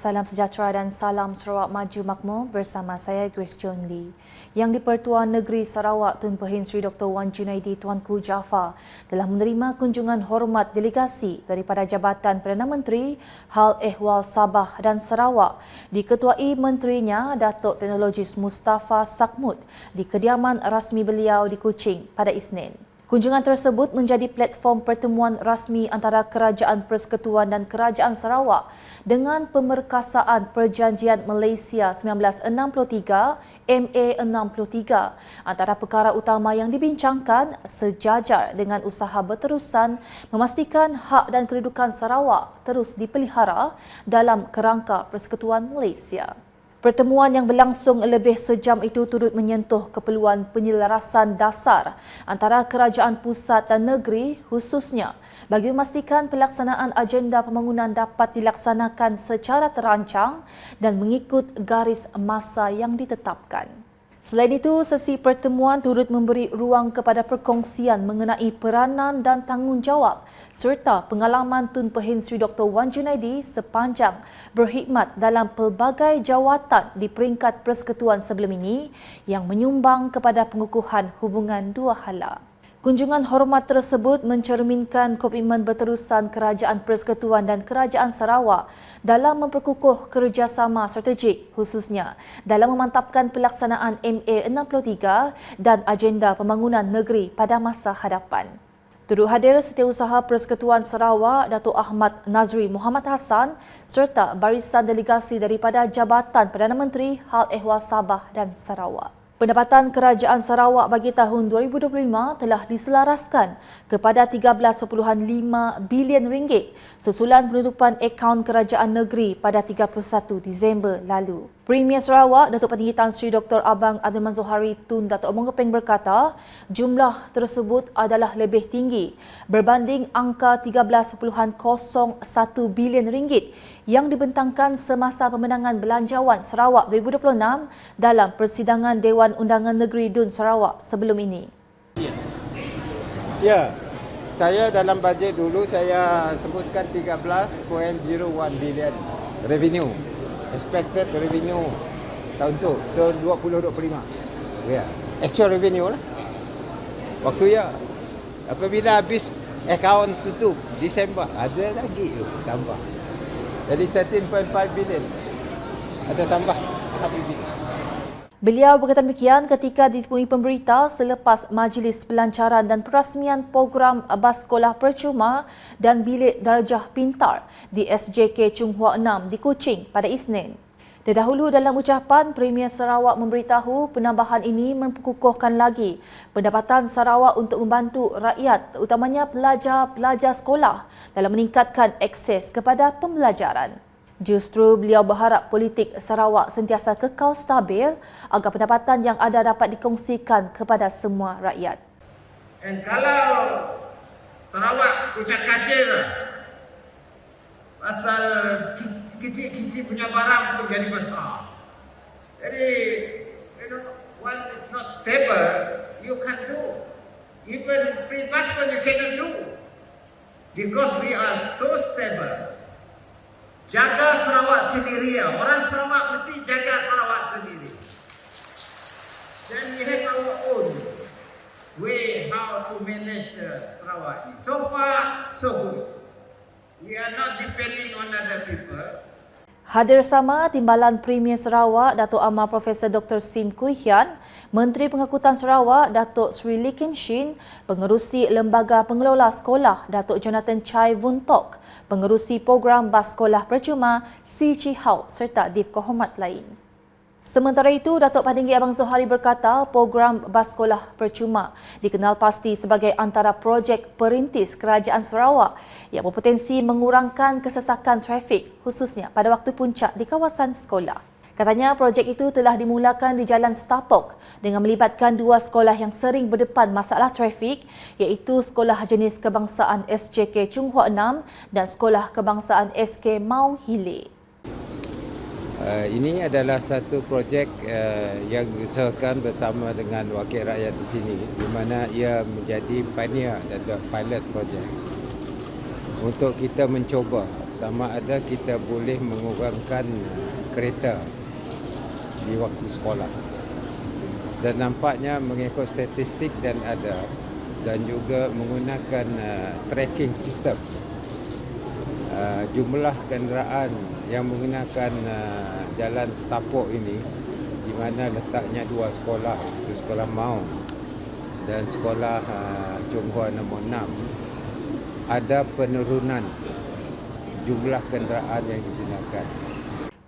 Salam sejahtera dan salam Sarawak Maju Makmur bersama saya Grace John Lee. Yang di-Pertuan Negeri Sarawak Tun Pehin Sri Dr. Wan Junaidi Tuanku Jaafar telah menerima kunjungan hormat delegasi daripada Jabatan Perdana Menteri Hal Ehwal Sabah dan Sarawak diketuai menterinya Datuk Teknologis Mustafa Sakmut di kediaman rasmi beliau di Kuching pada Isnin. Kunjungan tersebut menjadi platform pertemuan rasmi antara Kerajaan Persekutuan dan Kerajaan Sarawak dengan pemerkasaan Perjanjian Malaysia 1963 MA63 antara perkara utama yang dibincangkan sejajar dengan usaha berterusan memastikan hak dan kedudukan Sarawak terus dipelihara dalam kerangka Persekutuan Malaysia. Pertemuan yang berlangsung lebih sejam itu turut menyentuh keperluan penyelarasan dasar antara kerajaan pusat dan negeri khususnya bagi memastikan pelaksanaan agenda pembangunan dapat dilaksanakan secara terancang dan mengikut garis masa yang ditetapkan. Selain itu, sesi pertemuan turut memberi ruang kepada perkongsian mengenai peranan dan tanggungjawab serta pengalaman Tun Pehin Sri Dr. Wan Junaidi sepanjang berkhidmat dalam pelbagai jawatan di peringkat persekutuan sebelum ini yang menyumbang kepada pengukuhan hubungan dua hala. Kunjungan hormat tersebut mencerminkan komitmen berterusan Kerajaan Persekutuan dan Kerajaan Sarawak dalam memperkukuh kerjasama strategik khususnya dalam memantapkan pelaksanaan MA63 dan agenda pembangunan negeri pada masa hadapan. Turut hadir Setiausaha Persekutuan Sarawak Datuk Ahmad Nazri Muhammad Hassan serta barisan delegasi daripada Jabatan Perdana Menteri Hal Ehwal Sabah dan Sarawak. Pendapatan Kerajaan Sarawak bagi tahun 2025 telah diselaraskan kepada 13.5 bilion ringgit susulan penutupan akaun kerajaan negeri pada 31 Disember lalu. Premier Sarawak Datuk Petinggi Tan Sri Dr. Abang Abdul Manzur Hari Tun Datuk Omong Keping berkata jumlah tersebut adalah lebih tinggi berbanding angka 13.01 bilion ringgit yang dibentangkan semasa pemenangan Belanjawan Sarawak 2026 dalam persidangan Dewan Undangan Negeri Dun Sarawak sebelum ini. Ya, saya dalam bajet dulu saya sebutkan 13.01 bilion revenue expected revenue tahun tu tahun 2025 ya. Actual revenue lah. Waktu ya apabila habis account tutup Disember ada lagi tu tambah. Jadi 13.5 bilion ada tambah. Alhamdulillah Beliau berkata demikian ketika ditemui pemberita selepas majlis pelancaran dan perasmian program bas sekolah percuma dan bilik darjah pintar di SJK Chung Hua 6 di Kuching pada Isnin. Terdahulu dalam ucapan, Premier Sarawak memberitahu penambahan ini memperkukuhkan lagi pendapatan Sarawak untuk membantu rakyat, utamanya pelajar-pelajar sekolah dalam meningkatkan akses kepada pembelajaran. Justru beliau berharap politik Sarawak sentiasa kekal stabil agar pendapatan yang ada dapat dikongsikan kepada semua rakyat. Dan kalau Sarawak kucak kacir pasal kecil-kecil punya barang menjadi besar. Jadi, you know, one is not stable, you can do. Even free bus you cannot do. Because we are so stable. Jaga Sarawak sendiri ya. Orang Sarawak mesti jaga Sarawak sendiri. Then we have our own way how to manage uh, Sarawak. So far, so good. We are not depending on other people. Hadir sama Timbalan Premier Sarawak Datuk Amar Profesor Dr. Sim Kui Hian, Menteri Pengangkutan Sarawak Datuk Sri Lee Kim Shin, Pengerusi Lembaga Pengelola Sekolah Datuk Jonathan Chai Vun Tok, Pengerusi Program Bas Sekolah Percuma Si Chi Hao serta Div Kehormat lain. Sementara itu, Datuk Patinggi Abang Zohari berkata program bas sekolah percuma dikenal pasti sebagai antara projek perintis Kerajaan Sarawak yang berpotensi mengurangkan kesesakan trafik khususnya pada waktu puncak di kawasan sekolah. Katanya projek itu telah dimulakan di Jalan Stapok dengan melibatkan dua sekolah yang sering berdepan masalah trafik iaitu Sekolah Jenis Kebangsaan SJK Chung Hua 6 dan Sekolah Kebangsaan SK Maung Hileh. Uh, ini adalah satu projek uh, yang diusahakan bersama dengan wakil rakyat di sini di mana ia menjadi pioneer dan pilot project. untuk kita mencuba sama ada kita boleh mengurangkan kereta di waktu sekolah. Dan nampaknya mengikut statistik dan ada dan juga menggunakan uh, tracking system uh, jumlah kenderaan yang menggunakan uh, jalan setapak ini di mana letaknya dua sekolah itu sekolah Maung dan sekolah uh, Chonghua nombor 6 ada penurunan jumlah kenderaan yang digunakan.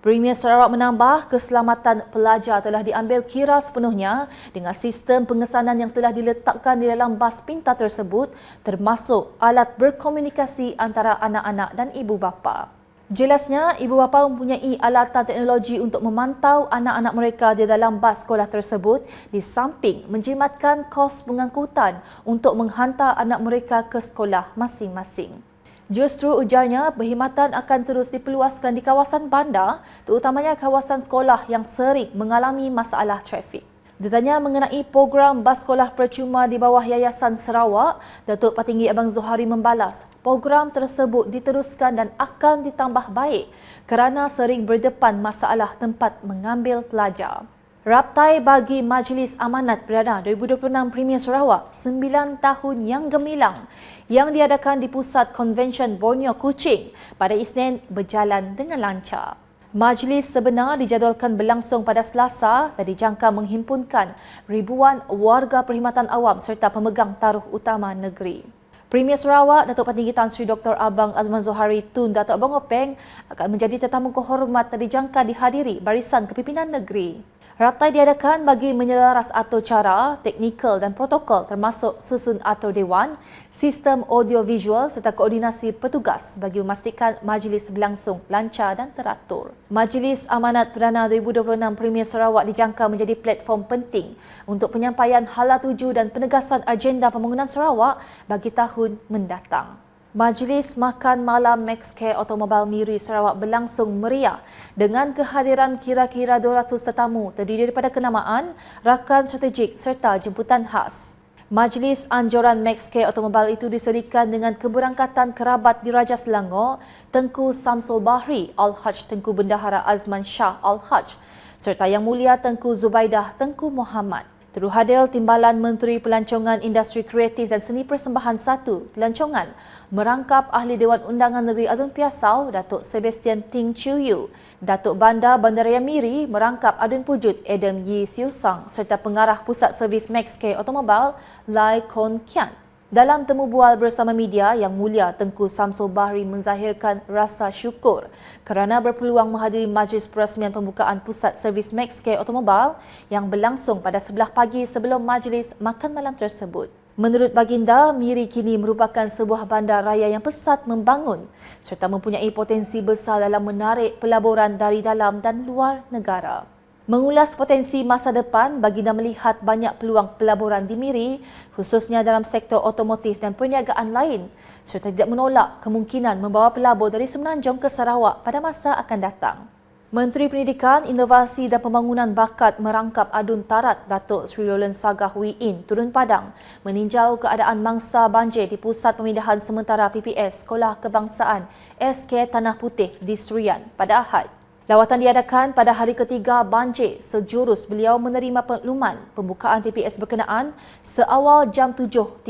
Premier Sarawak menambah keselamatan pelajar telah diambil kira sepenuhnya dengan sistem pengesanan yang telah diletakkan di dalam bas pintar tersebut termasuk alat berkomunikasi antara anak-anak dan ibu bapa. Jelasnya, ibu bapa mempunyai alatan teknologi untuk memantau anak-anak mereka di dalam bas sekolah tersebut di samping menjimatkan kos pengangkutan untuk menghantar anak mereka ke sekolah masing-masing. Justru ujarnya, perkhidmatan akan terus diperluaskan di kawasan bandar, terutamanya kawasan sekolah yang sering mengalami masalah trafik. Ditanya mengenai program bas sekolah percuma di bawah Yayasan Sarawak, Datuk Patinggi Abang Zohari membalas, program tersebut diteruskan dan akan ditambah baik kerana sering berdepan masalah tempat mengambil pelajar. Raptai bagi Majlis Amanat Perdana 2026 Premier Sarawak 9 tahun yang gemilang yang diadakan di Pusat Convention Borneo Kuching pada Isnin berjalan dengan lancar. Majlis sebenar dijadualkan berlangsung pada Selasa dan dijangka menghimpunkan ribuan warga perkhidmatan awam serta pemegang taruh utama negeri. Premier Sarawak, Datuk Patinggi Tan Sri Dr. Abang Azman Zohari Tun Datuk Abang Openg akan menjadi tetamu kehormat dan dijangka dihadiri barisan kepimpinan negeri. Raptai diadakan bagi menyelaras atur cara, teknikal dan protokol termasuk susun atur dewan, sistem audio-visual serta koordinasi petugas bagi memastikan majlis berlangsung lancar dan teratur. Majlis Amanat Perdana 2026 Premier Sarawak dijangka menjadi platform penting untuk penyampaian hala tuju dan penegasan agenda pembangunan Sarawak bagi tahun mendatang. Majlis Makan Malam Maxcare Automobil Miri Sarawak berlangsung meriah dengan kehadiran kira-kira 200 tetamu terdiri daripada kenamaan, rakan strategik serta jemputan khas. Majlis anjuran Maxcare Automobil itu disediakan dengan keberangkatan kerabat Diraja Selangor, Tengku Samsul Bahri Al-Haj Tengku Bendahara Azman Shah Al-Haj serta Yang Mulia Tengku Zubaidah Tengku Muhammad. Terus hadir Timbalan Menteri Pelancongan Industri Kreatif dan Seni Persembahan 1 Pelancongan merangkap Ahli Dewan Undangan Negeri Adun Piasau Datuk Sebastian Ting Chiu Yu, Datuk Bandar Bandaraya Miri merangkap Adun Pujut Adam Yi Siu Sang serta Pengarah Pusat Servis Maxcare Automobil Lai Kon Kian. Dalam temu bual bersama media, Yang Mulia Tengku Samsul Bahri menzahirkan rasa syukur kerana berpeluang menghadiri majlis perasmian pembukaan Pusat Servis Maxcare Automobil yang berlangsung pada sebelah pagi sebelum majlis makan malam tersebut. Menurut baginda, Miri kini merupakan sebuah bandar raya yang pesat membangun serta mempunyai potensi besar dalam menarik pelaburan dari dalam dan luar negara. Mengulas potensi masa depan, baginda melihat banyak peluang pelaburan di Miri, khususnya dalam sektor otomotif dan perniagaan lain, serta tidak menolak kemungkinan membawa pelabur dari Semenanjung ke Sarawak pada masa akan datang. Menteri Pendidikan, Inovasi dan Pembangunan Bakat merangkap Adun Tarat Datuk Sri Roland Sagah Wee In turun padang meninjau keadaan mangsa banjir di Pusat Pemindahan Sementara PPS Sekolah Kebangsaan SK Tanah Putih di Serian pada Ahad. Lawatan diadakan pada hari ketiga banjir sejurus beliau menerima pengumuman pembukaan PPS berkenaan seawal jam 7.30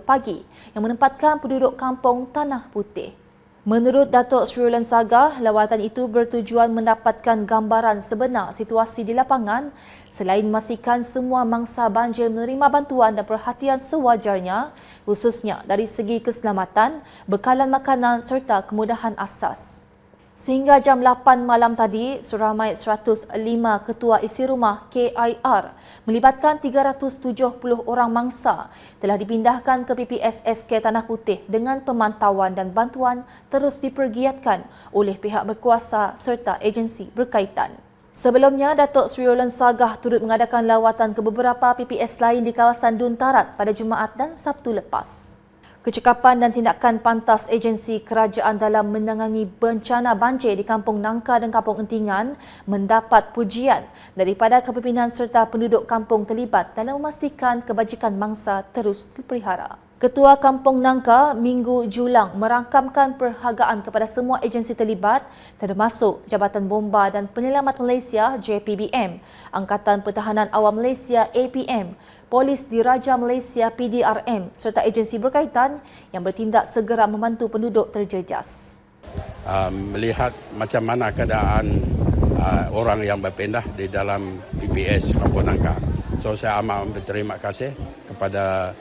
pagi yang menempatkan penduduk kampung Tanah Putih. Menurut Datuk Sri Roland Saga, lawatan itu bertujuan mendapatkan gambaran sebenar situasi di lapangan selain memastikan semua mangsa banjir menerima bantuan dan perhatian sewajarnya khususnya dari segi keselamatan, bekalan makanan serta kemudahan asas. Sehingga jam 8 malam tadi, seramai 105 ketua isi rumah KIR melibatkan 370 orang mangsa telah dipindahkan ke PPS SK Tanah Putih dengan pemantauan dan bantuan terus dipergiatkan oleh pihak berkuasa serta agensi berkaitan. Sebelumnya, Datuk Sri Roland Sagah turut mengadakan lawatan ke beberapa PPS lain di kawasan Dun Tarat pada Jumaat dan Sabtu lepas. Kecekapan dan tindakan pantas agensi kerajaan dalam menangani bencana banjir di Kampung Nangka dan Kampung Entingan mendapat pujian daripada kepimpinan serta penduduk kampung terlibat dalam memastikan kebajikan mangsa terus dipelihara. Ketua Kampung Nangka, Minggu Julang, merangkamkan perhargaan kepada semua agensi terlibat termasuk Jabatan Bomba dan Penyelamat Malaysia JPBM, Angkatan Pertahanan Awam Malaysia APM, Polis Diraja Malaysia PDRM serta agensi berkaitan yang bertindak segera membantu penduduk terjejas. uh, melihat macam mana keadaan uh, orang yang berpindah di dalam PPS Kampung Nangka. So saya amat berterima kasih kepada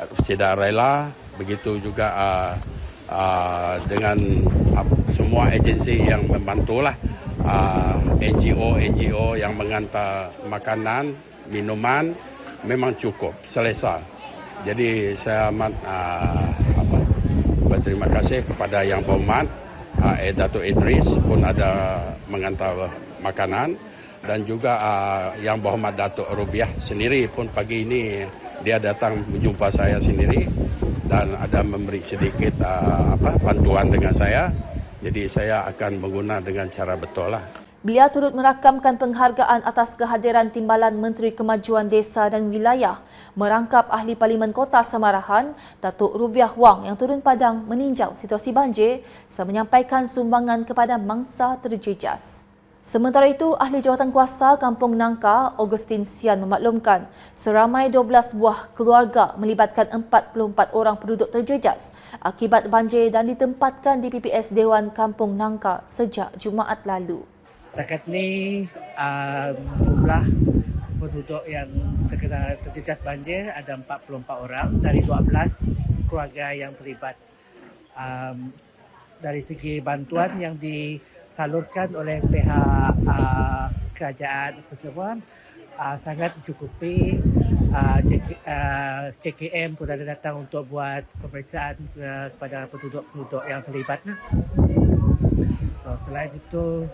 uh, Sida Rela, begitu juga uh, uh, dengan uh, semua agensi yang membantulah uh, NGO NGO yang mengantar makanan, minuman memang cukup selesa. Jadi saya amat uh, apa, berterima kasih kepada yang berhormat uh, Dato' Idris pun ada mengantar makanan dan juga uh, yang berhormat Datuk Rubiah sendiri pun pagi ini dia datang menjumpa saya sendiri dan ada memberi sedikit uh, apa bantuan dengan saya. Jadi saya akan mengguna dengan cara betul lah. Beliau turut merakamkan penghargaan atas kehadiran Timbalan Menteri Kemajuan Desa dan Wilayah merangkap Ahli Parlimen Kota Samarahan, Datuk Rubiah Wang yang turun padang meninjau situasi banjir serta menyampaikan sumbangan kepada mangsa terjejas. Sementara itu, Ahli Jawatan Kuasa Kampung Nangka, Augustin Sian memaklumkan seramai 12 buah keluarga melibatkan 44 orang penduduk terjejas akibat banjir dan ditempatkan di PPS Dewan Kampung Nangka sejak Jumaat lalu. Setakat ni um, jumlah penduduk yang terkena terjejas banjir ada 44 orang dari 12 keluarga yang terlibat. Um, dari segi bantuan yang disalurkan oleh pihak uh, kerajaan semua uh, sangat mencukupi uh, JK, uh, KKM pun ada datang untuk buat pemeriksaan uh, kepada penduduk-penduduk yang terlibat. Lah. So, selain itu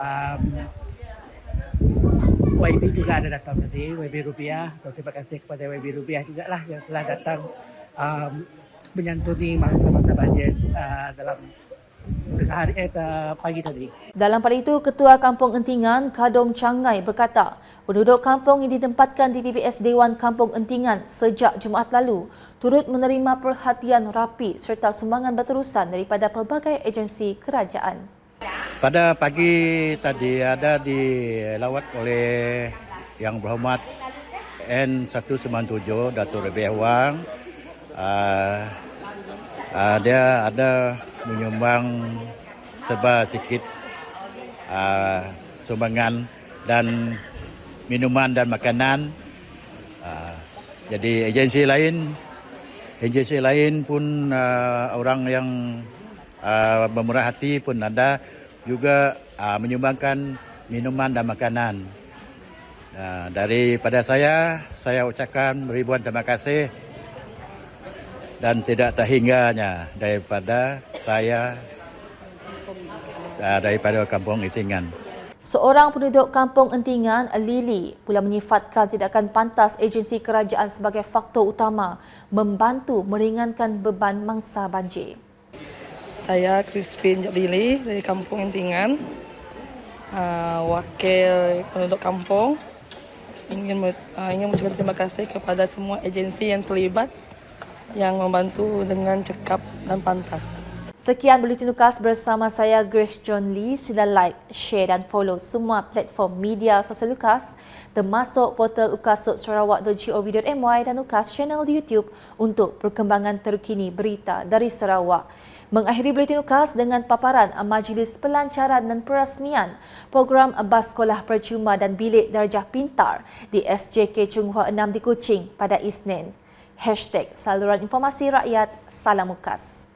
um, YB juga ada datang tadi, YB Rubiah. So, terima kasih kepada YB Rubiah juga lah yang telah datang um, menyantuni masa-masa banjir uh, dalam tengah hari eh, pagi tadi. Dalam pada itu, Ketua Kampung Entingan, Kadom Changai berkata, penduduk kampung yang ditempatkan di PPS Dewan Kampung Entingan sejak Jumaat lalu turut menerima perhatian rapi serta sumbangan berterusan daripada pelbagai agensi kerajaan. Pada pagi tadi ada dilawat oleh Yang Berhormat N197 Datuk Rabiah Wang. Uh, uh, dia ada menyumbang serba sikit uh, sumbangan dan minuman dan makanan. Uh, jadi agensi lain agensi lain pun uh, orang yang uh, bermurah hati pun ada juga uh, menyumbangkan minuman dan makanan. Uh, daripada saya, saya ucapkan ribuan terima kasih dan tidak terhingganya daripada saya uh, daripada Kampung Itingan. Seorang penduduk kampung Entingan, Lili, pula menyifatkan tindakan pantas agensi kerajaan sebagai faktor utama membantu meringankan beban mangsa banjir. Saya Crispin Lili dari Kampung Intingan, uh, wakil penduduk kampung. Ingin uh, ingin mengucapkan terima kasih kepada semua agensi yang terlibat yang membantu dengan cekap dan pantas. Sekian Bulletin Lukas bersama saya Grace John Lee. Sila like, share dan follow semua platform media sosial Lukas termasuk portal ukasuksarawak.gov.my dan Lukas channel di YouTube untuk perkembangan terkini berita dari Sarawak. Mengakhiri Bulletin Lukas dengan paparan Majlis Pelancaran dan Perasmian program Bas Sekolah Percuma dan Bilik Darjah Pintar di SJK Chung Hua 6 di Kuching pada Isnin. Hashtag Saluran Informasi Rakyat Salam Ukas.